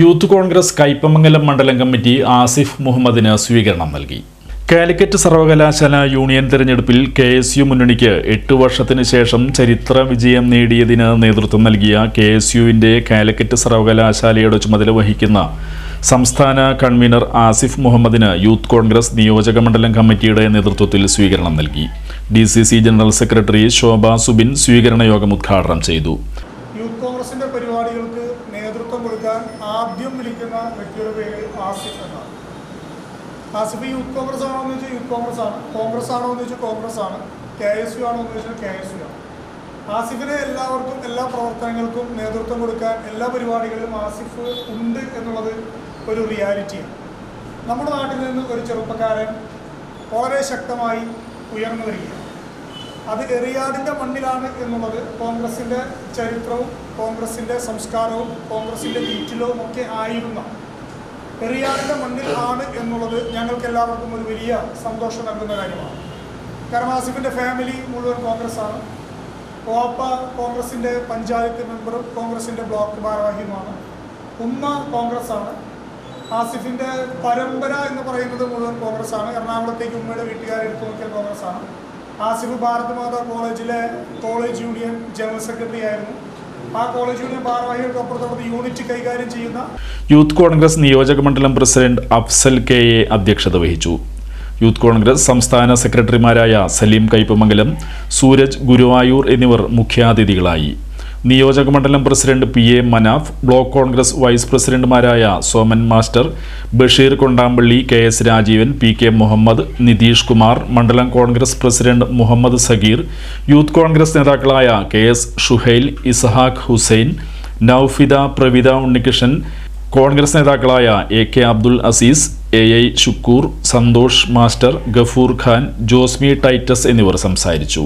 Youth Congress Kaipamangalam മണ്ഡലം committee Asif മുഹമ്മദിന് സ്വീകരണം നൽകി. കാലിക്കറ്റ് സർവകലാശാല യൂണിയൻ തെരഞ്ഞെടുപ്പിൽ കെ എസ് യു മുന്നണിക്ക് എട്ട് വർഷത്തിന് ശേഷം ചരിത്ര വിജയം നേടിയതിന് നേതൃത്വം നൽകിയ കെ എസ് യുവിന്റെ കാലിക്കറ്റ് സർവകലാശാലയുടെ ചുമതല വഹിക്കുന്ന സംസ്ഥാന കൺവീനർ ആസിഫ് മുഹമ്മദിന് യൂത്ത് കോൺഗ്രസ് നിയോജക മണ്ഡലം കമ്മിറ്റിയുടെ നേതൃത്വത്തിൽ സ്വീകരണം നൽകി. D general secretary Shobha Subin സ്വീകരണ യോഗം ഉദ്ഘാടനം ചെയ്തു. കോൺഗ്രസിന്റെ പരിപാടികൾക്ക് നേതൃത്വം കൊടുക്കാൻ ആദ്യം വിളിക്കുന്ന വ്യക്തിയുടെ പേര് ആസിഫ് എന്നാണ്. ആസിഫ് യൂത്ത് കോൺഗ്രസ് ആണോ എന്ന് വെച്ചാൽ യൂത്ത് കോൺഗ്രസ് ആണ്. കോൺഗ്രസ് ആണോ എന്ന് വെച്ചാൽ കോൺഗ്രസ് ആണ്. കെ എസ് യു ആണോ എന്ന് വെച്ചാൽ കെ എസ് യു ആണ്. ആസിഫിനെ എല്ലാവർക്കും എല്ലാ പ്രവർത്തനങ്ങൾക്കും നേതൃത്വം കൊടുക്കാൻ എല്ലാ പരിപാടികളിലും ആസിഫ് ഉണ്ട് എന്നുള്ളത് ഒരു റിയാലിറ്റിയാണ് നമ്മുടെ നാട്ടിൽ നിന്ന് ഒരു ചെറുപ്പക്കാരൻ വളരെ ശക്തമായി ഉയർന്നു വരികയാണ്. അത് എറിയാടിന്റെ മണ്ണിലാണ് എന്നുള്ളത് കോൺഗ്രസിന്റെ ചരിത്രവും കോൺഗ്രസിന്റെ സംസ്കാരവും കോൺഗ്രസിന്റെ വീറ്റിലവും ഒക്കെ ആയിരുന്ന എറിയാടിന്റെ മണ്ണിൽ ആണ് എന്നുള്ളത് ഞങ്ങൾക്ക് എല്ലാവർക്കും ഒരു വലിയ സന്തോഷം നൽകുന്ന കാര്യമാണ്. കാരണം ആസിഫിന്റെ ഫാമിലി മുഴുവൻ കോൺഗ്രസ്സാണ്. ഓപ്പ കോൺഗ്രസിന്റെ പഞ്ചായത്ത് മെമ്പറും കോൺഗ്രസിന്റെ ബ്ലോക്ക് ഭാരവാഹിയുമാണ്. ഉമ്മ കോൺഗ്രസ് ആണ് ആസിഫിന്റെ പരമ്പര എന്ന് പറയുന്നത് മുഴുവൻ കോൺഗ്രസ് ആണ് എറണാകുളത്തേക്ക് ഉമ്മയുടെ വീട്ടുകാരെടുത്ത് നോക്കിയ കോൺഗ്രസ് ആണ് ആസിഫ് ഭാരത് മാതാ കോളേജിലെ കോളേജ് യൂണിയൻ ജനറൽ സെക്രട്ടറി ആയിരുന്നു. യൂത്ത് കോൺഗ്രസ് നിയോജക മണ്ഡലം പ്രസിഡന്റ് അഫ്സൽ കെ എ അധ്യക്ഷത വഹിച്ചു. യൂത്ത് കോൺഗ്രസ് സംസ്ഥാന സെക്രട്ടറിമാരായ സലീം കയ്പമംഗലം സൂരജ് ഗുരുവായൂർ എന്നിവർ മുഖ്യാതിഥികളായി. നിയോജക മണ്ഡലം president P A Manaf block Congress vice പ്രസിഡന്റുമാരായ Soman master Basheer Kondampally K S Rajeevan P K Muhammad Nitish Kumar മണ്ഡലം കോൺഗ്രസ് പ്രസിഡന്റ് മുഹമ്മദ് സഗീർ യൂത്ത് കോൺഗ്രസ് നേതാക്കളായ കെ എസ് ഷുഹൈൽ ഇസഹാഖ് ഹുസൈൻ നൌഫിദ പ്രവിത ഉണ്ണികൃഷ്ണൻ കോൺഗ്രസ് നേതാക്കളായ A K Abdul Azeez A I Shukkoor Santhosh master Gafoor Khan Josmi Titus എന്നിവർ സംസാരിച്ചു.